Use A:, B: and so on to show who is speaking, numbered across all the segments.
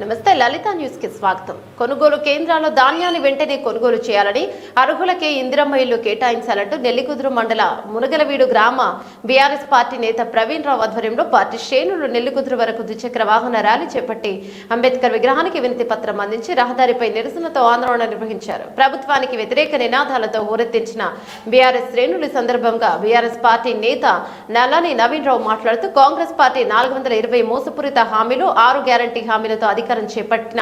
A: నమస్తే లలిత న్యూస్కి స్వాగతం. కొనుగోలు కేంద్రాల్లో ధాన్యాన్ని వెంటనే కొనుగోలు చేయాలని అర్హులకే ఇందిరమ్మ ఇల్లు కేటాయించాలంటూ నెల్లికుదురు మండల మునగలవీడు గ్రామ బీఆర్ఎస్ పార్టీ నేత ప్రవీణ్ రావు ఆధ్వర్యంలో పార్టీ శ్రేణులు నెల్లికుదురు వరకు ద్విచక్ర వాహన ర్యాలీ చేపట్టి అంబేద్కర్ విగ్రహానికి వినతి పత్రం అందించి రహదారిపై నిరసనతో ఆందోళన నిర్వహించారు. ప్రభుత్వానికి వ్యతిరేక నినాదాలతో హోరెత్తించిన బీఆర్ఎస్ శ్రేణులు సందర్భంగా బీఆర్ఎస్ పార్టీ నేత నల్లాని నవీన్ రావు మాట్లాడుతూ కాంగ్రెస్ పార్టీ నాలుగు వందల ఇరవై మోసపూరిత హామీలు ఆరు గ్యారంటీ హామీలతో అధికారం చేపట్టిన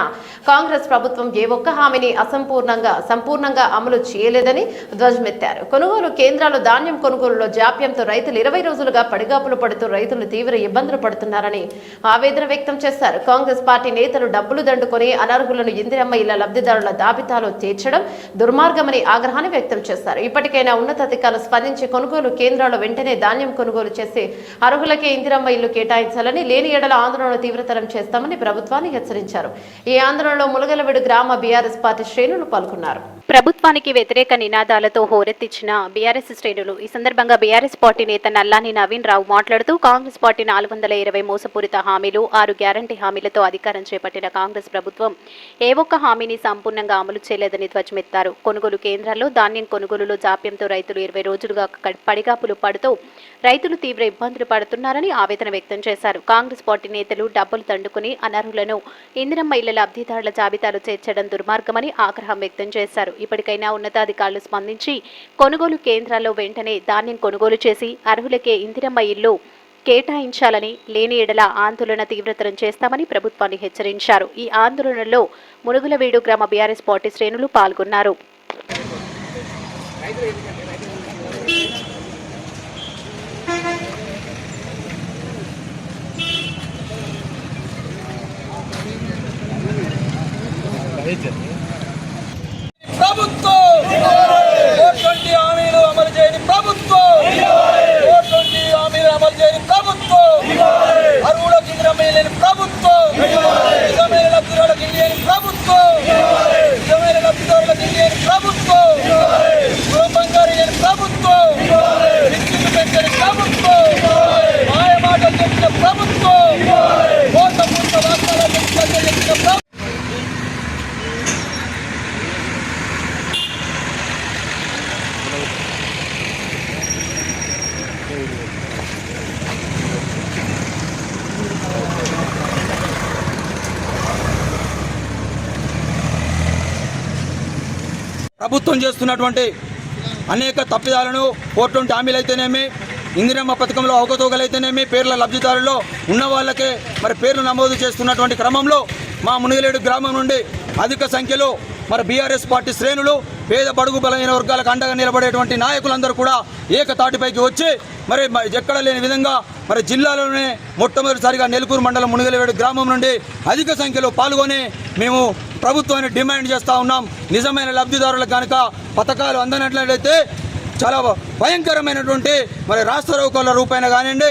A: కాంగ్రెస్ ప్రభుత్వం ఏ ఒక్క హామీని అసంపూర్ణంగా సంపూర్ణంగా అమలు చేయలేదని ధ్వజమెత్తారు. కొనుగోలు కేంద్రాలు ధాన్యం కొనుగోలులో జాప్యంతో రైతులు ఇరవై రోజులుగా పడిగాపులు పడుతూ రైతులు తీవ్ర ఇబ్బందులు పడుతున్నారని ఆవేదన వ్యక్తం చేశారు. కాంగ్రెస్ పార్టీ నేతలు డబ్బులు దండుకొని అనర్హులను ఇందిరమ్మ ఇళ్ళ లబ్ధిదారుల దాబితాలో తీర్చడం దుర్మార్గమని ఆగ్రహాన్ని వ్యక్తం చేశారు. ఇప్పటికైనా ఉన్నతాధికారులు స్పందించి కొనుగోలు కేంద్రాలు వెంటనే ధాన్యం కొనుగోలు చేసి అర్హులకే ఇందిరమ్మ ఇల్లు కేటాయించాలని లేని ఏడల ఆందోళన తీవ్రతరం చేస్తామని ప్రభుత్వాన్ని హెచ్చరించారు. హెచ్చరించారు ఈ ఆందోళనలో ములగలవిడు గ్రామ బీఆర్ఎస్ పార్టీ శ్రేణులు పాల్గొన్నారు.
B: ప్రభుత్వానికి వ్యతిరేక నినాదాలతో హోరెత్తిచ్చిన బీఆర్ఎస్ శ్రేణులు ఈ సందర్భంగా బీఆర్ఎస్ పార్టీ నేత నల్లాని నవీన్ రావు మాట్లాడుతూ కాంగ్రెస్ పార్టీ నాలుగు వందల ఇరవై మోసపూరిత హామీలు ఆరు గ్యారంటీ హామీలతో అధికారం చేపట్టిన కాంగ్రెస్ ప్రభుత్వం ఏ ఒక్క హామీని సంపూర్ణంగా అమలు చేయలేదని ధ్వజమెత్తారు. కొనుగోలు కేంద్రాల్లో ధాన్యం కొనుగోలులో జాప్యంతో రైతులు ఇరవై రోజులుగా పడిగాపులు పడుతూ రైతులు తీవ్ర ఇబ్బందులు పడుతున్నారని ఆవేదన వ్యక్తం చేశారు. కాంగ్రెస్ పార్టీ నేతలు డబ్బులు తండుకుని అనర్హులను ఇందిరమ్మ ఇళ్ళ లబ్ధిదారుల జాబితాలో చేర్చడం దుర్మార్గమని ఆగ్రహం వ్యక్తం చేశారు. ఇప్పటికైనా ఉన్నతాధికారులు స్పందించి కొనుగోలు కేంద్రాల్లో వెంటనే ధాన్యం కొనుగోలు చేసి అర్హులకే ఇందిరమ్మ ఇల్లు కేటాయించాలని లేని ఎడల ఆందోళన తీవ్రతరం చేస్తామని ప్రభుత్వాన్ని హెచ్చరించారు. ఈ ఆందోళనలో మునుగులవీడు గ్రామ బీఆర్ఎస్ పార్టీ శ్రేణులు పాల్గొన్నారు.
C: ప్రభుత్వం! ఫోర్ ట్వంటీ హామీలు అమలు చేయని ప్రభుత్వం! ఫోర్ ట్వంటీ హామీలు అమలు చేయని ప్రభుత్వం! అరువులకు ఇంద్రమే లేని ప్రభుత్వం నిజమైన లబ్ధిదారులకు ఇండియని ప్రభుత్వం నిజమైన లబ్ధిదారులకు ఇండియని ప్రభుత్వం గృహం బంగారు లేని ప్రభుత్వం విద్యుత్ పెంచని ప్రభుత్వం మాయ మాటలు చెప్పిన ప్రభుత్వం మోసపూరిత వాగ్దానాలు చెప్పిన ప్రభుత్వం ప్రభుత్వం చేస్తున్నటువంటి అనేక తప్పిదాలను కోర్టు హామీలు అయితేనేమి ఇందిరమ్మ పథకంలో అవకతవకలైతేనేమి పేర్ల లబ్ధిదారుల్లో ఉన్న వాళ్ళకే మరి పేర్లు నమోదు చేస్తున్నటువంటి క్రమంలో మా మునిగిలేడు గ్రామం నుండి అధిక సంఖ్యలో మరి బీఆర్ఎస్ పార్టీ శ్రేణులు పేద బడుగు బలమైన వర్గాలకు అండగా నిలబడేటువంటి నాయకులందరూ కూడా ఏకతాటిపైకి వచ్చి మరి ఎక్కడ లేని విధంగా మరి జిల్లాలోనే మొట్టమొదటిసారిగా నెలకూరు మండలం మునిగలవేడు గ్రామం నుండి అధిక సంఖ్యలో పాల్గొని మేము ప్రభుత్వాన్ని డిమాండ్ చేస్తూ ఉన్నాం. నిజమైన లబ్ధిదారులకు కనుక పథకాలు అందనట్లయితే చాలా భయంకరమైనటువంటి మరి రాష్ట్ర రౌకాల రూపాయన కానివ్వండి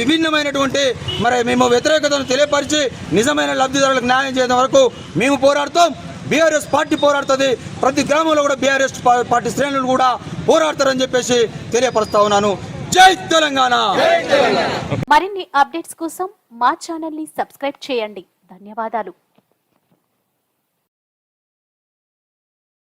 C: విభిన్నమైనటువంటి మరి మేము వ్యతిరేకతను తెలియపరిచి నిజమైన లబ్ధిదారులకు న్యాయం చేయడం వరకు మేము పోరాడుతాం. BRS party పోరాడుతుంది. ప్రతి గ్రామంలో కూడా బీఆర్ఎస్ పార్టీ శ్రేణులు కూడా పోరాడతారని చెప్పేసి తెలియపరుస్తా ఉన్నాను. జై తెలంగాణ!
B: మరిన్ని అప్డేట్స్ కోసం మా ఛానల్ని సబ్స్క్రైబ్ చేయండి. ధన్యవాదాలు.